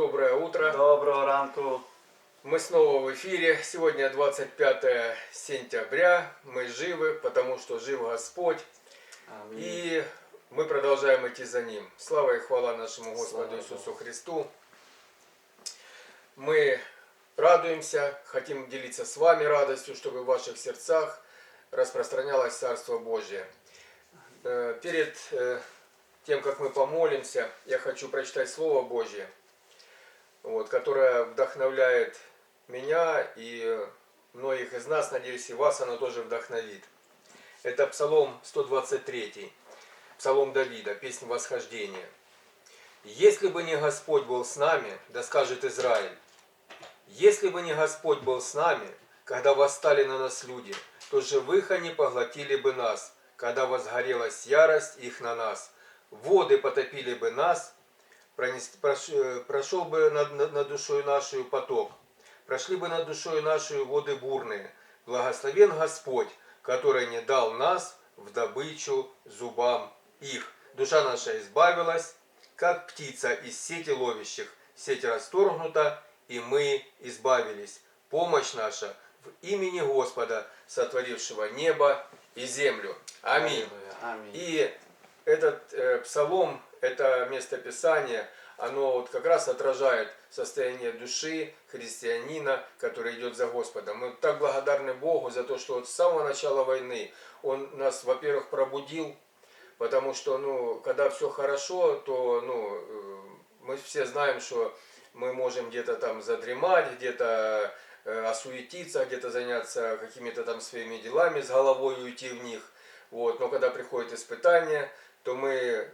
Доброе утро. Доброго ранку. Мы снова в эфире. Сегодня 25 сентября. Мы живы, потому что жив Господь. Амінь. И мы продолжаем идти за Ним. Слава и хвала нашему Господу Слава Иисусу. Христу. Мы радуемся, хотим делиться с вами радостью, чтобы в ваших сердцах распространялось Царство Божие. Э, Перед э, тем, как мы помолимся, я хочу прочитать Слово Божье, вот, которое вдохновляет меня и многих из нас, надеюсь, и вас оно тоже вдохновит. Это Псалом 123, Псалом Давида, песнь восхождения. «Если бы не Господь был с нами, да скажет Израиль, если бы не Господь был с нами, когда восстали на нас люди, то живых они поглотили бы нас, когда возгорелась ярость их на нас. Воды потопили бы нас, прошел бы над, над, душою нашою поток, прошли бы над душою нашою воды бурные. Благословен Господь, который не дал нас в добычу зубам их. Душа наша избавилась, как птица из сети ловящих. Сеть расторгнута, и мы избавились. Помощь наша в имени Господа, сотворившего небо и землю. Аминь. Амінь. И этот э, псалом, это местописание, оно вот как раз отражает состояние души христианина, который идет за Господом. Мы так благодарны Богу за то, что вот с самого начала войны Он нас, во-первых, пробудил, потому что, ну, когда все хорошо, то, ну, э, мы все знаем, что мы можем где-то там задремать, где-то э, осуетиться, где-то заняться какими-то там своими делами, с головой уйти в них. Вот. Но когда приходит испытание, то мы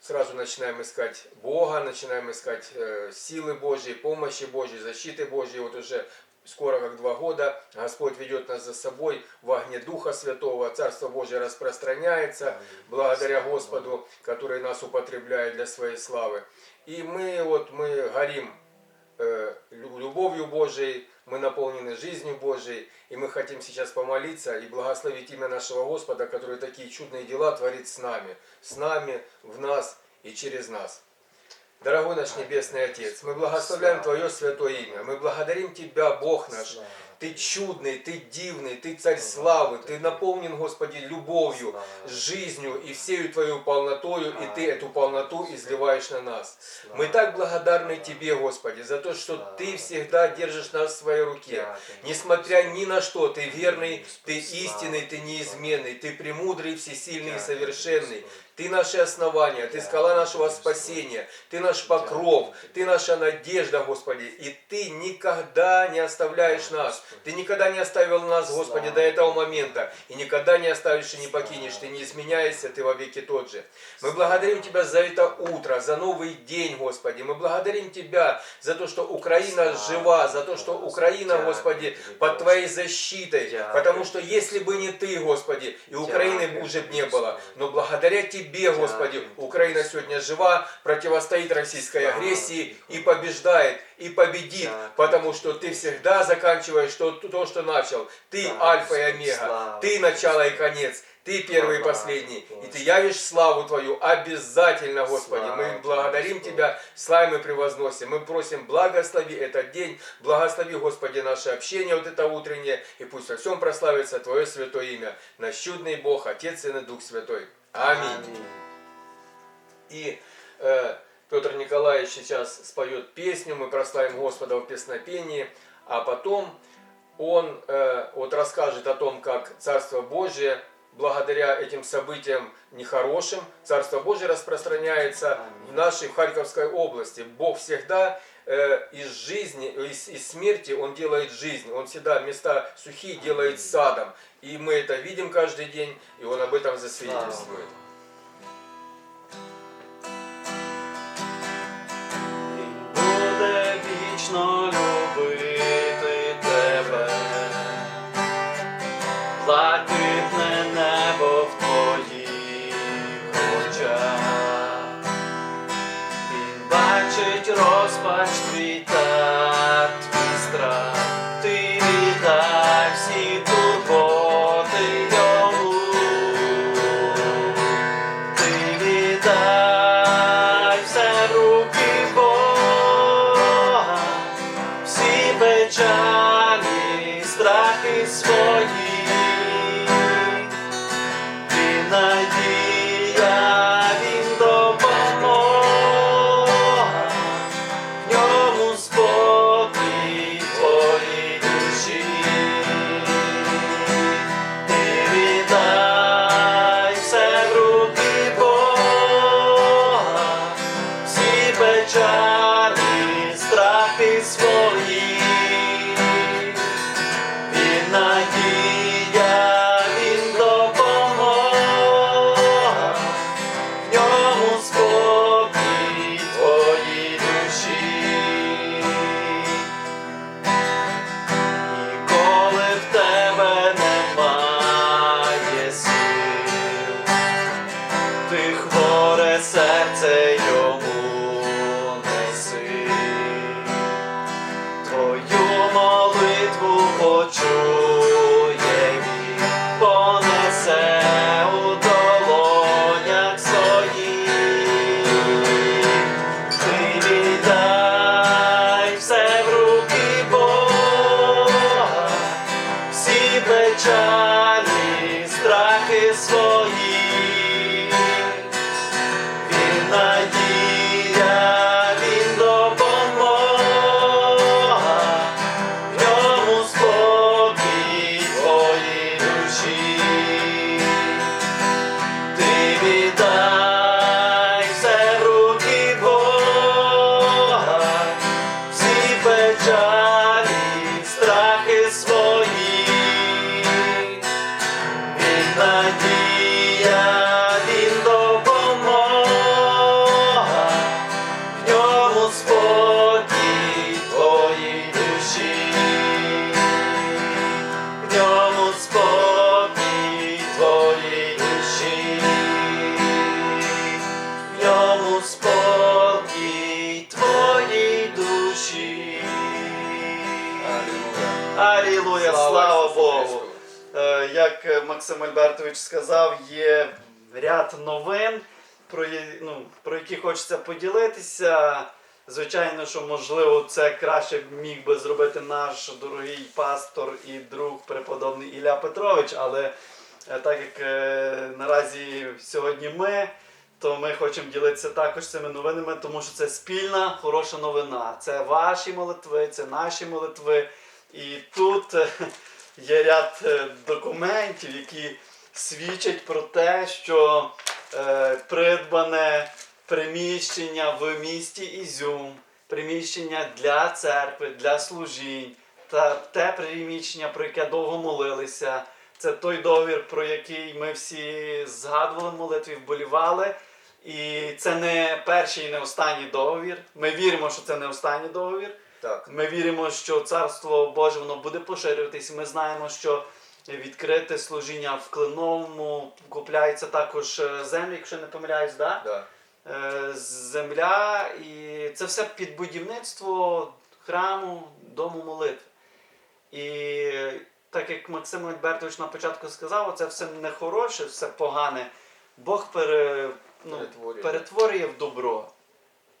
сразу начинаем искать Бога, начинаем искать э, силы Божьей, помощи Божьей, защиты Божьей. Вот уже скоро как два года Господь ведет нас за собой в огне Духа Святого, Царство Божье распространяется благодаря Слава Господу, который нас употребляет для своей славы. И мы вот мы горим э, лю- любовью Божией, мы наполнены жизнью Божией, и мы хотим сейчас помолиться и благословить имя нашего Господа, который такие чудные дела творит с нами, с нами, в нас и через нас. Дорогой наш Небесный Отец, мы благословляем Твое святое имя, мы благодарим Тебя, Бог наш, Ты чудный, Ты дивный, Ты царь славы, Ты наполнен, Господи, любовью, жизнью и всею Твою полнотою, и Ты эту полноту изливаешь на нас. Мы так благодарны Тебе, Господи, за то, что. Ты всегда держишь нас в своей руке. Несмотря ни на что, Ты верный, Ты истинный, Ты неизменный, Ты премудрый, всесильный и совершенный. Ты наше основание, Ты скала нашего спасения, Ты наш покров, Ты наша надежда, Господи. И Ты никогда не оставляешь нас. Ты никогда не оставил нас, Господи, до этого момента. И никогда не оставишь и не покинешь. Ты не изменяешься, Ты вовеки тот же. Мы благодарим Тебя за это утро, за новый день, Господи. Мы благодарим Тебя за то, что Украина жива, за то, что Украина, Господи, под Твоей защитой. Потому что если бы не Ты, Господи, и Украины бы уже не было. Но благодаря Тебе, Господи, Украина сегодня жива, противостоит российской агрессии и побеждает, и победит. Потому что Ты всегда заканчиваешь то, то что начал. Ты Альфа и Омега. Ты начало и конец. Ты первый и последний. И Ты явишь славу Твою обязательно, Господи. Мы благодарим Тебя, славим и превозносим. Мы просим, благослови этот день, благослови, Господи, наше общение вот это утреннее, и пусть во всем прославится Твое святое имя. Наш чудный Бог, Отец, Сын и Дух Святой. Аминь. И э, Петр Николаевич сейчас споет песню, мы прославим Господа в песнопении, а потом он э, вот расскажет о том, как Царство Божие благодаря этим событиям нехорошим, Царство Божие распространяется в нашей в Харьковской области. Бог всегда э, из жизни, из, из смерти Он делает жизнь. Он всегда места сухие делает садом. И мы это видим каждый день, и Он об этом засвидетельствует. mensajes hoy. Як е, Максим Альбертович сказав, є ряд новин, про, ну, про які хочеться поділитися. Звичайно, що можливо це краще міг би зробити наш дорогий пастор і друг преподобний Ілля Петрович, але е, так як е, наразі сьогодні ми, то ми хочемо ділитися також цими новинами, тому що це спільна хороша новина. Це ваші молитви, це наші молитви. І тут є ряд е, документів, які свідчать про те, що е, придбане приміщення в місті Ізюм, приміщення для церкви, для служінь, та те приміщення, про яке довго молилися. Це той договір, про який ми всі згадували молитві, вболівали. І це не перший і не останній договір. Ми віримо, що це не останній договір. Так. Ми віримо, що царство Боже воно буде поширюватись. Ми знаємо, що відкрите служіння в Клиновому купляється також е, землі, якщо не помиляюсь, да? Да. Е, земля, і це все під будівництво храму, дому молитви. І так як Максим Альбертович на початку сказав, це все не хороше, все погане. Бог пере, ну, Перетворює. перетворює в добро.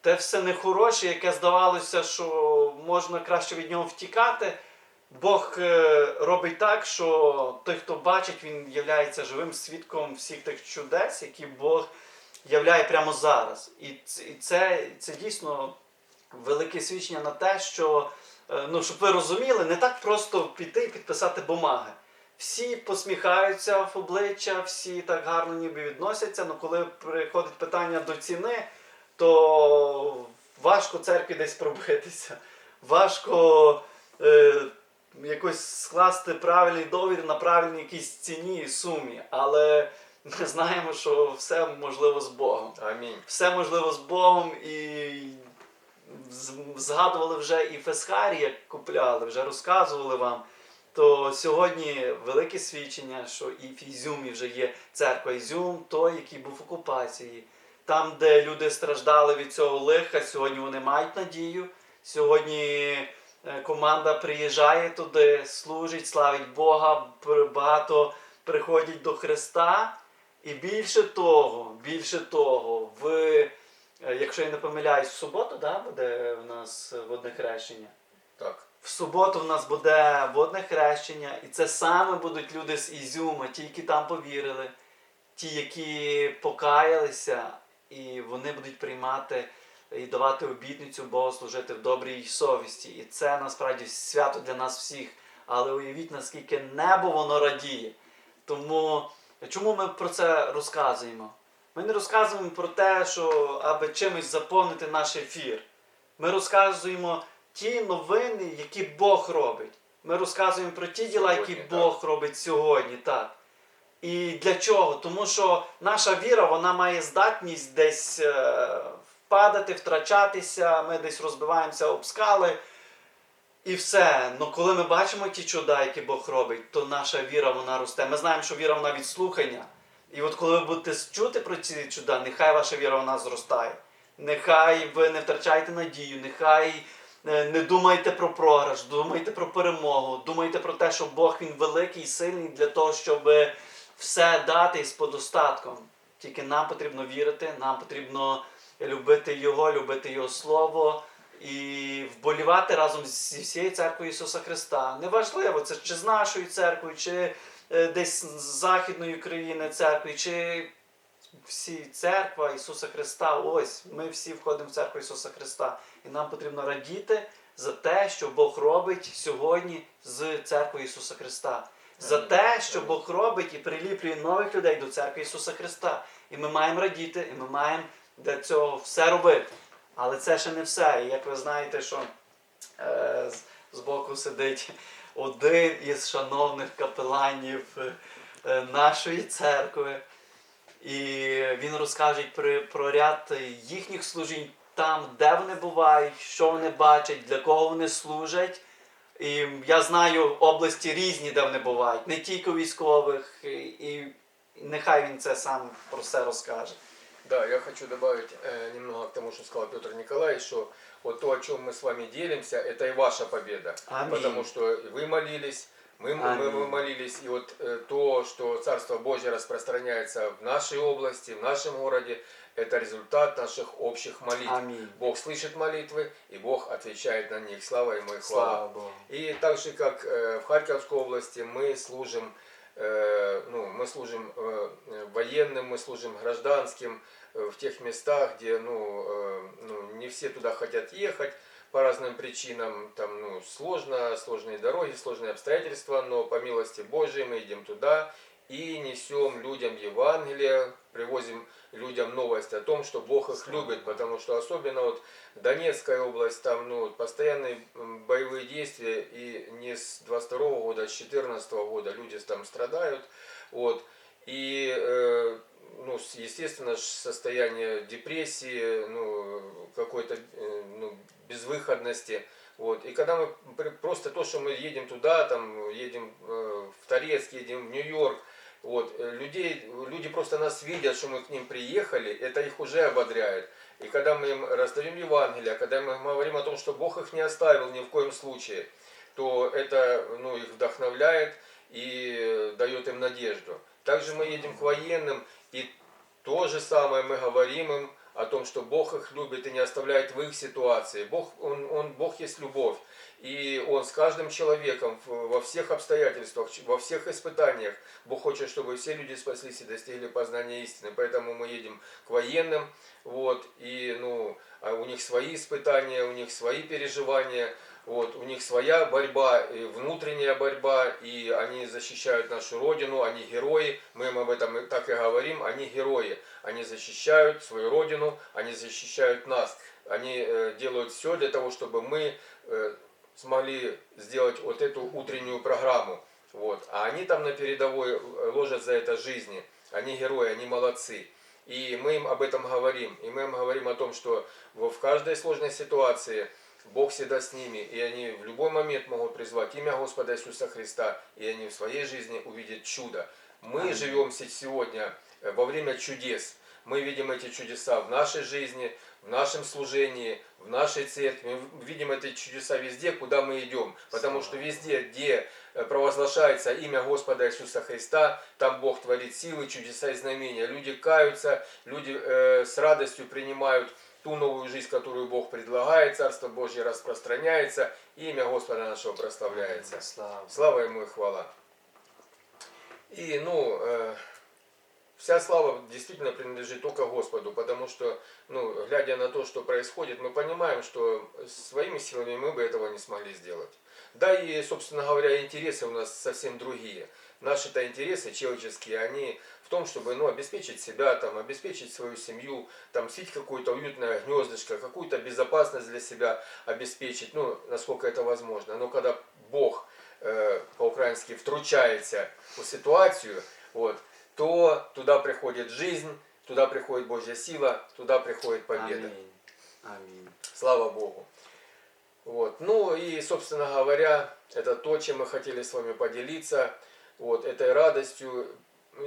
Те все нехороше, яке здавалося, що можна краще від нього втікати. Бог е, робить так, що той, хто бачить, він є живим свідком всіх тих чудес, які Бог являє прямо зараз. І це, це, дійсно велике свідчення на те, що, е, ну, щоб ви розуміли, не так просто піти і підписати бумаги. Всі посміхаються в обличчя, всі так гарно ніби відносяться, але коли приходить питання до ціни, то важко церкві десь пробитися. Важко е, якось скласти правильний договір на правильній якійсь ціні і сумі. Але ми знаємо, що все можливо з Богом. Амінь. Все можливо з Богом і згадували вже і Фесхарі, як купляли, вже розказували вам. То сьогодні велике свідчення, що і в Ізюмі вже є церква Ізюм, той, який був в окупації. Там, де люди страждали від цього лиха, сьогодні вони мають надію. Сьогодні е, команда приїжджає туди, служить, славить Бога, багато приходять до Христа. І більше того, більше того, в, е, якщо я не помиляюсь, в суботу да, буде у нас водне хрещення. Так. В суботу в нас буде водне хрещення, і це саме будуть люди з Ізюма, ті, які там повірили, ті, які покаялися, і вони будуть приймати і давати обітницю Богу служити в добрій совісті. І це насправді свято для нас всіх. Але уявіть, наскільки небо воно радіє. Тому чому ми про це розказуємо? Ми не розказуємо про те, що аби чимось заповнити наш ефір. Ми розказуємо ті новини, які Бог робить. Ми розказуємо про ті діла, які. Бог робить сьогодні, так. І для чого? Тому що наша віра вона має здатність десь е, впадати, втрачатися, ми десь розбиваємося об скали. І все. Ну коли ми бачимо ті чуда, які Бог робить, то наша віра вона росте. Ми знаємо, що віра вона від слухання. І от коли ви будете чути про ці чуда, нехай ваша віра вона зростає. Нехай ви не втрачаєте надію, нехай е, не думайте про програш, думайте про перемогу, думайте про те, що Бог він великий і сильний для того, щоб все дати з подостатком. Тільки нам потрібно вірити, нам потрібно любити Його, любити Його Слово і вболівати разом зі всією церквою Ісуса Христа. Неважливо, це чи з нашої церкви, чи е, десь з Західної країни церкви, чи всі церква Ісуса Христа. Ось ми всі входимо в церкву Ісуса Христа. І нам потрібно радіти за те, що Бог робить сьогодні з церквою Ісуса Христа. За те, що Бог робить і приліплює нових людей до церкви Ісуса Христа. І ми маємо радіти, і ми маємо для цього все робити. Але це ще не все. І як ви знаєте, що е, збоку сидить один із шановних капеланів е, нашої церкви. І він розкаже про, про ряд їхніх служінь там, де вони бувають, що вони бачать, для кого вони служать. І я знаю області різні, де вони бувають, не тільки військових, і, і нехай він це сам про все розкаже. Да, я хочу добавить э, немного к тому, что сказал Петр Николаевич, что вот то, о чем мы с вами делимся, это и ваша победа. Аминь. Потому что вы молились, мы, мы, Аминь. мы молились, и вот э, то, что Царство Божье распространяется в нашей области, в нашем городе, это результат наших общих молитв. Амінь. Бог слышит молитвы, и Бог отвечает на них. Слава Ему и хвала. Слава Богу. И так же, как э, в Харьковской области, мы служим, э, ну, мы служим э, военным, мы служим гражданским э, в тех местах, где, ну, э, ну, не все туда хотят ехать по разным причинам, там, ну, сложно, сложные дороги, сложные обстоятельства, но по милости Божией мы идем туда и несем людям Евангелие, привозим людям новость о том, что Бог их любит, потому что особенно вот Донецкая область, там ну, постоянные боевые действия, и не с 22 года, а с 14 года люди там страдают. Вот. И, э, ну, естественно, состояние депрессии, ну, какой-то э, ну, безвыходности. Вот. И когда мы просто то, что мы едем туда, там, едем э, в Торецк, едем в Нью-Йорк, вот, э, людей, люди просто нас видят, что мы к ним приехали, это их уже ободряет. И когда мы им раздаем Евангелие, когда мы им говорим о том, что Бог их не оставил ни в коем случае, то это ну, их вдохновляет и дает им надежду. Также мы едем к военным, и то же самое мы говорим им о том, что Бог их любит и не оставляет в их ситуации. Бог, он, он, Бог есть любовь. И Он с каждым человеком во всех обстоятельствах, во всех испытаниях. Бог хочет, чтобы все люди спаслись и достигли познания истины. Поэтому мы едем к военным, вот, и ну, а у них свои испытания, у них свои переживания, вот, у них своя борьба, и внутренняя борьба, и они защищают нашу Родину, они герои, мы им об этом и так и говорим, они герои, они защищают свою Родину, они защищают нас, они э, делают все для того, чтобы мы э, смогли сделать вот эту утреннюю программу, вот, а они там на передовой э, ложат за это жизни, они герои, они молодцы. И мы им об этом говорим. И мы им говорим о том, что в в каждой сложной ситуации Бог всегда с ними, и они в любой момент могут призвать имя Господа Иисуса Христа, и они в своей жизни увидят чудо. Мы Аминь. живем се- сегодня э, во время чудес. Мы видим эти чудеса в нашей жизни, в нашем служении, в нашей церкви. Мы видим эти чудеса везде, куда мы идем. Потому что везде, где э, провозглашается имя Господа Иисуса Христа, там Бог творит силы, чудеса и знамения. Люди каются, люди э, с радостью принимают ту новую жизнь, которую Бог предлагает, Царство Божье распространяется, и имя Господа нашего прославляется. Слава. Слава Ему и хвала. И, ну, э, вся слава действительно принадлежит только Господу, потому что, ну, глядя на то, что происходит, мы понимаем, что своими силами мы бы этого не смогли сделать. Да и, собственно говоря, интересы у нас совсем другие. Наши-то интересы человеческие, они в том, чтобы ну, обеспечить себя, там, обеспечить свою семью, там, свить какое-то уютное гнездышко, какую-то безопасность для себя обеспечить, ну, насколько это возможно. Но когда Бог э, по-украински втручается в ситуацию, вот, то туда приходит жизнь, туда приходит Божья сила, туда приходит победа. Амінь. Амінь. Слава Богу. Вот. Ну и, собственно говоря, это то, чем мы хотели с вами поделиться, вот, этой радостью.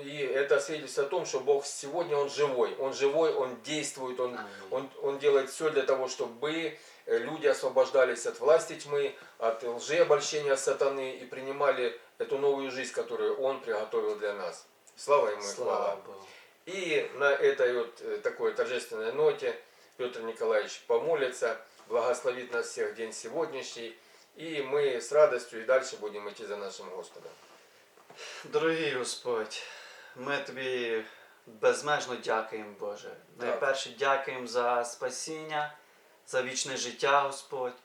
И это свидетельство о том, что Бог сегодня, Он живой. Он живой, Он действует, Он, он, он делает все для того, чтобы люди освобождались от власти тьмы, от лжеобольщения сатаны и принимали эту новую жизнь, которую Он приготовил для нас. Слава Ему и хвала. И на этой вот э, такой торжественной ноте Петр Николаевич помолится, благословит нас всех день сегодняшний, и мы с радостью и дальше будем идти за нашим Господом. Дорогий Господь, ми тобі безмежно дякуємо, Боже. Найперше дякуємо за спасіння, за вічне життя, Господь.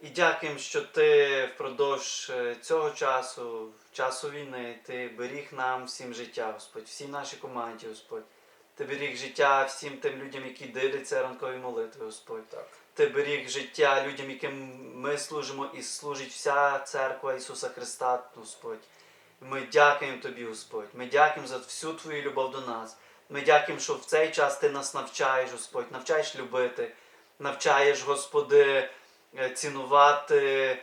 І дякуємо, що ти впродовж е, цього часу, часу війни, ти беріг нам всім життя, Господь, всій нашій команді, Господь. Ти беріг життя всім тим людям, які дивляться ранкові молитви, Господь. Так, Ти беріг життя людям, яким ми служимо, і служить вся церква Ісуса Христа, Господь. Ми дякуємо Тобі, Господь. Ми дякуємо за всю Твою любов до нас. Ми дякуємо, що в цей час Ти нас навчаєш, Господь, навчаєш любити, навчаєш, Господи, е, цінувати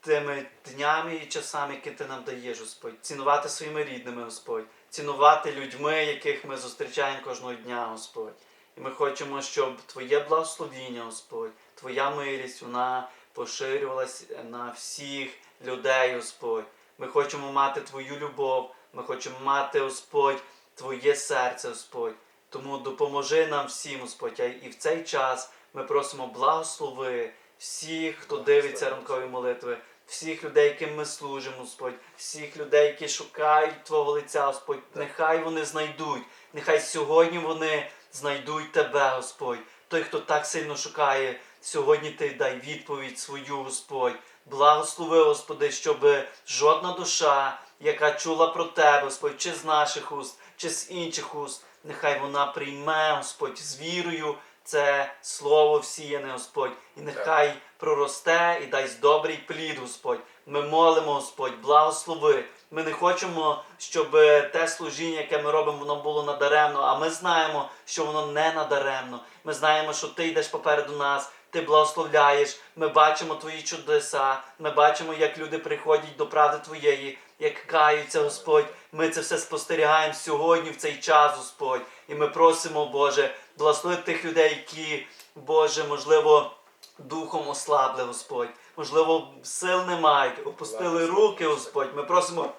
тими днями і часами, які Ти нам даєш, Господь, цінувати своїми рідними, Господь, цінувати людьми, яких ми зустрічаємо кожного дня, Господь. І ми хочемо, щоб Твоє благословіння, Господь, Твоя милість, вона поширювалась на всіх людей, Господь. Ми хочемо мати Твою любов, ми хочемо мати, Господь, Твоє серце, Господь. Тому допоможи нам всім, Господь. І в цей час ми просимо благослови всіх, хто дивиться ранкові молитви, всіх людей, яким ми служимо, Господь, всіх людей, які шукають Твого лиця, Господь. Нехай вони знайдуть, нехай сьогодні вони знайдуть Тебе, Господь. Той, хто так сильно шукає, сьогодні Ти дай відповідь свою, Господь. Благослови, Господи, щоб жодна душа, яка чула про Тебе, Господь, чи з наших уст, чи з інших уст, нехай вона прийме, Господь, з вірою це слово всіяне, Господь, і нехай проросте і дасть добрий плід, Господь. Ми молимо, Господь, благослови. Ми не хочемо, щоб те служіння, яке ми робимо, воно було надаремно, а ми знаємо, що воно не надаремно. Ми знаємо, що ти йдеш попереду нас, ти благословляєш. Ми бачимо твої чудеса, ми бачимо, як люди приходять до правди твоєї, як каються, Господь. Ми це все спостерігаємо сьогодні, в цей час, Господь. І ми просимо, Боже, благослови тих людей, які, Боже, можливо, духом ослабли, Господь. Можливо, сил не мають, опустили руки, Господь. Ми просимо.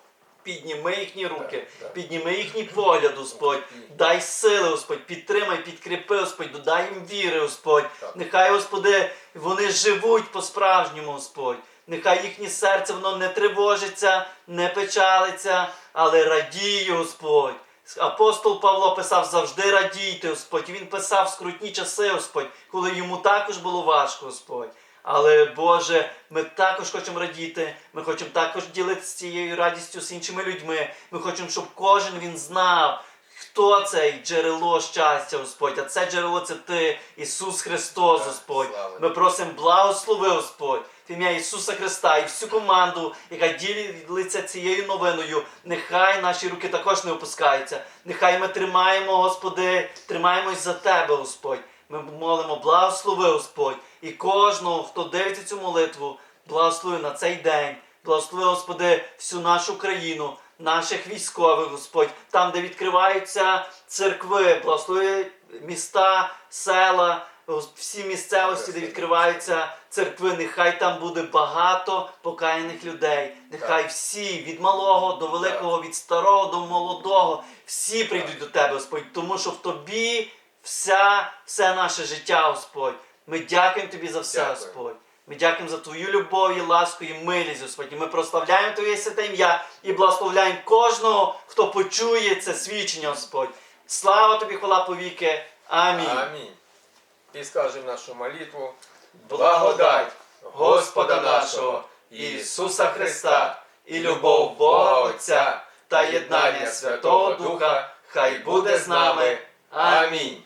Підніми їхні руки, підніми їхній погляд, Господь. Дай сили, Господь, підтримай, підкріпи, Господь, додай їм віри, Господь. Нехай, Господи, вони живуть по-справжньому, Господь. Нехай їхнє серце воно не тривожиться, не печалиться, але радіє, Господь. Апостол Павло писав завжди радійте, Господь. Він писав скрутні часи, Господь, коли йому також було важко, Господь. Але Боже, ми також хочемо радіти, ми хочемо також ділитися цією радістю з іншими людьми. Ми хочемо, щоб кожен він знав, хто цей джерело щастя, Господь. А це джерело це Ти, Ісус Христос, Господь. Ми просимо благослови, Господь, в ім'я Ісуса Христа і всю команду, яка ділиться цією новиною. Нехай наші руки також не опускаються. Нехай ми тримаємо, Господи, тримаємось за Тебе, Господь. Ми молимо, благослови, Господь, і кожного, хто дивиться цю молитву, благослови на цей день. Благослови, Господи, всю нашу країну, наших військових, Господь, там, де відкриваються церкви, благослови міста, села, всі місцевості, де відкриваються церкви, нехай там буде багато покаяних людей. Нехай всі від малого до великого, від старого до молодого, всі прийдуть до тебе, Господь, тому що в тобі вся, все наше життя, Господь. Ми дякуємо Тобі за все, Дякую. Господь. Ми дякуємо за Твою любов і ласку і милість, Господь. І ми прославляємо Твоє святе ім'я і благословляємо кожного, хто почує це свідчення, Господь. Слава Тобі, хвала повіки. Амінь. Аминь. И скажем нашу молитву. Благодать Господа нашого Ісуса Христа і любов Бога Отця та єднання Святого Духа хай буде з нами. Амінь.